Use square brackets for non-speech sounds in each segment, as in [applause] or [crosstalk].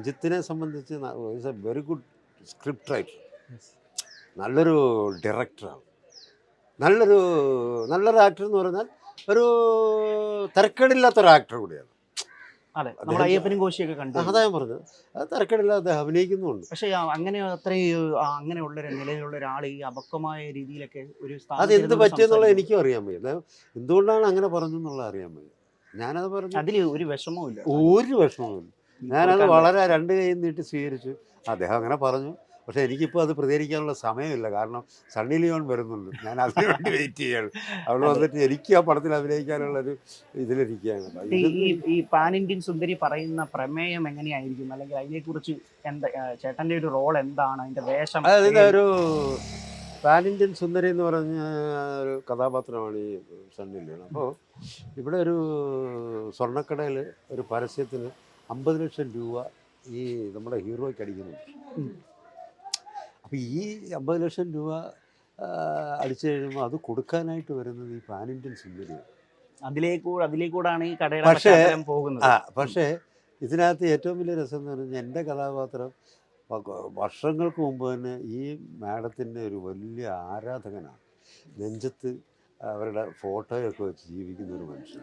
രഞ്ജിത്തിനെ സംബന്ധിച്ച് is a very good script writer നല്ലൊരു ഡയറക്ടറാണ് നല്ലൊരു നല്ലൊരു ആക്ടർ എന്ന് പറഞ്ഞാൽ ഒരു തിരക്കേടില്ലാത്തൊരു ആക്ടർ കൂടിയാണ്. അതെ നമ്മൾ അയ്യപ്പനും കോശിയൊക്കെ കണ്ടു. അതാ ഞാൻ പറഞ്ഞത്. അത് തിരക്കേടില്ലാതെ അദ്ദേഹം അഭിനയിക്കുന്നുണ്ട് പക്ഷേ അങ്ങനെ അത്രയും അങ്ങനെയുള്ള ഒരു നിലയിലുള്ള ഒരാൾ ഈ അപക്വമായ രീതിയിലൊക്കെ ഒരു അത് എന്ത് പറ്റിയെന്നുള്ളത് എനിക്കും അറിയാൻ വയ്യ. എന്തുകൊണ്ടാണ് അങ്ങനെ പറഞ്ഞു എന്നുള്ളത് അറിയാൻ വയ്യ. ഞാനത് പറഞ്ഞു അതിൽ ഒരു വിഷമവും ഇല്ല ഒരു വിഷമവുമില്ല. ഞാനത് വളരെ രണ്ട് കൈ നീട്ടി സ്വീകരിച്ചു. അദ്ദേഹം അങ്ങനെ പറഞ്ഞു. പക്ഷേ എനിക്കിപ്പോൾ അത് പ്രതികരിക്കാനുള്ള സമയമില്ല. കാരണം സണ്ണി ലിയോൺ വരുന്നുണ്ട്. ഞാൻ അതിനു വേണ്ടി [laughs] വെയിറ്റ് ചെയ്യാണ്. അവൾ വന്നിട്ട് എനിക്ക് ആ പടത്തിൽ അഭിനയിക്കാനുള്ള ഒരു ഇതിലിരിക്കുകയാണ് ഈ ഈ- പാൻ ഇന്ത്യൻ സുന്ദരി പറയുന്ന പ്രമേയം എങ്ങനെയായിരിക്കും? അല്ലെങ്കിൽ അതിനെക്കുറിച്ച് എന്താ ചേട്ടന്റെ ഒരു റോൾ എന്താണ്? അതിന്റെ വേഷം അതിന്റെ ഒരു പാൻ ഇന്ത്യൻ സുന്ദരി എന്ന് പറഞ്ഞ ഒരു കഥാപാത്രമാണ് ഈ സണ്ണി ലിയോൺ. അപ്പോൾ ഇവിടെ ഒരു സ്വർണക്കടയിൽ ഒരു പരസ്യത്തിന് അമ്പത് ലക്ഷം രൂപ ഈ നമ്മുടെ ഹീറോയ്ക്ക് അടിക്കുന്നുണ്ട്. അപ്പോൾ ഈ അമ്പത് ലക്ഷം രൂപ അടിച്ചു കഴിയുമ്പോൾ അത് കൊടുക്കാനായിട്ട് വരുന്നത് ഈ പാൻ ഇന്ത്യൻ സിനിമയാണ് അതിലേക്കൂടെ അതിലേക്കൂടാണ് ഈ കടയുടെ പക്ഷേ- പോകുന്നത്. ആ പക്ഷേ ഇതിനകത്ത് ഏറ്റവും വലിയ രസം എന്ന് പറഞ്ഞാൽ എന്റെ കഥാപാത്രം വർഷങ്ങൾക്ക് മുമ്പ് തന്നെ ഈ മാഡത്തിന്റെ ഒരു വലിയ ആരാധകനാണ്. നെഞ്ചത്ത് അവരുടെ ഫോട്ടോയൊക്കെ വെച്ച് ജീവിക്കുന്ന ഒരു മനുഷ്യൻ.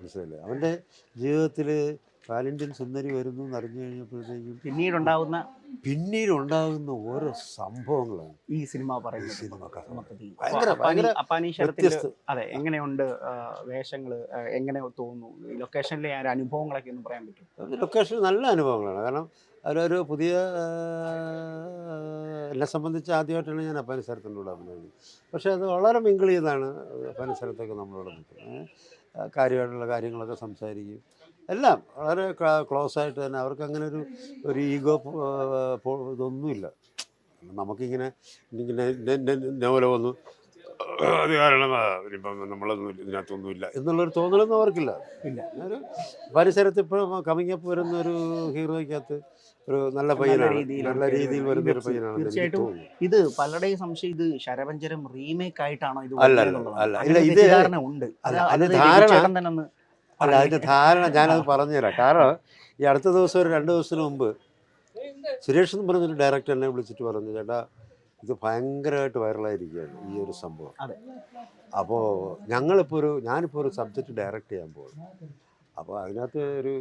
മനസ്സിലല്ലേ അവന്റെ ജീവിതത്തിൽ പാലിന്ത്യൻ സുന്ദരി വരുന്നു എന്ന് അറിഞ്ഞു കഴിഞ്ഞപ്പോഴത്തേക്കും പിന്നീടുണ്ടാവുന്ന പിന്നീടുണ്ടാകുന്ന ഓരോ സംഭവങ്ങളാണ് ഈ സിനിമ പറയുന്നത്. സിനിമ കഥ. അപ്പാനി- അപ്പാനി അതെ എങ്ങനെയുണ്ട് വേഷങ്ങൾ എങ്ങനെ തോന്നുന്നു? ലൊക്കേഷനിലെ ആ അനുഭവങ്ങളൊക്കെ ഒന്ന് പറയാൻ പറ്റും ലൊക്കേഷൻ നല്ല അനുഭവങ്ങളാണ്. കാരണം അതിലൊരു പുതിയ എന്നെ സംബന്ധിച്ച് ആദ്യമായിട്ടാണ് ഞാൻ അപ്പാനിസരത്തിന്റെ കൂടെ അഭിനയിക്കുന്നത് പക്ഷേ അത് വളരെ മിങ്കിൾ ചെയ്താണ് അപ്പാനിസരത്തൊക്കെ നമ്മളോട് നിൽക്കുന്നത്. കാര്യമായിട്ടുള്ള കാര്യങ്ങളൊക്കെ സംസാരിക്കും എല്ലാം വളരെ ക്ലോസ് ആയിട്ട് തന്നെ അവർക്ക് അങ്ങനെ ഒരു ഒരു ഈഗോ ഇതൊന്നുമില്ല. നമുക്കിങ്ങനെ ഇങ്ങനെ നോവല വന്നു അത് കാരണം ആ, ഇനിയിപ്പം നമ്മളൊന്നും ഇതിനകത്തൊന്നുമില്ല എന്നുള്ളൊരു തോന്നലൊന്നും അവർക്കില്ല. ഇല്ല. ഒരു പരിസരത്ത് ഇപ്പോഴും കമ്മിങ് അപ്പ് വരുന്ന ഒരു ഹീറോയ്ക്കകത്ത് ഒരു നല്ല പയ്യനാണ്. നല്ല രീതിയിൽ വരുന്ന ഒരു പയ്യനാണ് തീർച്ചയായിട്ടും ഇത് പലരുടെയും സംശയം ഇത് ശരവഞ്ചരം റീമേക്ക് ആയിട്ടാണോ ഇത് അല്ല, അല്ല, ഇല്ല, ഇത് ഉണ്ട്. അത് ധാരണ- അല്ല അതിന്റെ ധാരണ ഞാനത് പറഞ്ഞുതരാം. കാരണം ഈ അടുത്ത ദിവസം ഒരു രണ്ട് ദിവസത്തിന് മുമ്പ് സുരേഷ് എന്ന് പറഞ്ഞൊരു ഡയറക്ടർ എന്നെ വിളിച്ചിട്ട് പറഞ്ഞു ചേട്ടാ ഇത് ഭയങ്കരമായിട്ട് വൈറലായിരിക്കുകയാണ് ഈ ഒരു സംഭവം. അപ്പോൾ ഞങ്ങളിപ്പോൾ ഒരു ഞാനിപ്പോൾ ഒരു സബ്ജക്റ്റ് ഡയറക്റ്റ് ചെയ്യാൻ പോകും അപ്പോൾ അതിനകത്ത് ഒരു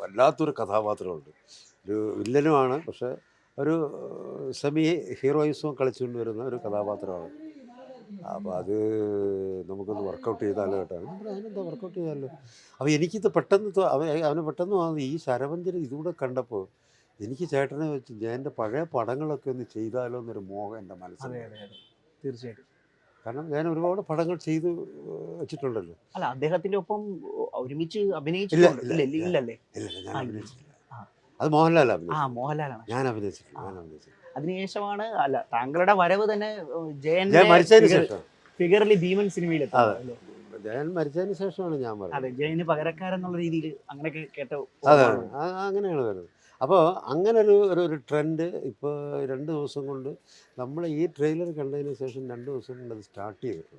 വല്ലാത്തൊരു കഥാപാത്രമുണ്ട്. ഒരു വില്ലനുമാണ് പക്ഷെ ഒരു സെമി ഹീറോയിസവും കളിച്ചുകൊണ്ട് വരുന്ന ഒരു കഥാപാത്രമാണ്. അപ്പോൾ അത് നമുക്കൊന്ന് വർക്കൗട്ട് ചെയ്താലോ കേട്ടോ? അതിനെന്താ വർക്കൗട്ട് ചെയ്യാമല്ലോ അപ്പോൾ എനിക്കിത് പെട്ടെന്ന് അവന് പെട്ടെന്ന് വന്നത് ഈ ശരവഞ്ചന ഇതുകൂടെ കണ്ടപ്പോൾ എനിക്ക് ചേട്ടനെ വെച്ച് എന്റെ പഴയ പടങ്ങളൊക്കെ ഒന്ന് ചെയ്താലോ എന്നൊരു മോഹം എന്റെ മനസ്സിൽ അതെ അതെ അതെ. തീർച്ചയായിട്ടും. കാരണം ഞാൻ ഒരുപാട് പടങ്ങൾ ചെയ്ത് വെച്ചിട്ടുണ്ടല്ലോ. അല്ല അദ്ദേഹത്തിന്റെ ഒപ്പം ഒരുമിച്ച് അഭിനയിച്ചിട്ടുണ്ട്. ആ. അത് മോഹൻലാൽ മോഹൻലാലാണ്. ഞാൻ അഭിനയിച്ചിട്ടില്ല ഞാൻ അഭിനയിച്ചിട്ടില്ല. അതിനുശേഷമാണ് അല്ല താങ്കളുടെ വരവ് തന്നെ ജയൻ മരിച്ചതിന് ശേഷം. ഫിഗർലി ഭീമൻ സിനിമയിൽ അതെ. ജയൻ മരിച്ചതിന് ശേഷമാണ് ഞാൻ അതെ പറയുന്നത് ജയന് പകരക്കാരെന്നുള്ള രീതിയിൽ അങ്ങനെയൊക്കെ കേട്ട അതെ അങ്ങനെയാണ് വരുന്നത് അപ്പോൾ അങ്ങനെ ഒരു ഒരു ട്രെൻഡ് ഇപ്പോൾ രണ്ട് ദിവസം കൊണ്ട് നമ്മൾ ഈ ട്രെയിലർ കണ്ടതിന് ശേഷം രണ്ട് ദിവസം കൊണ്ട് അത് സ്റ്റാർട്ട് ചെയ്തിട്ടുണ്ട്.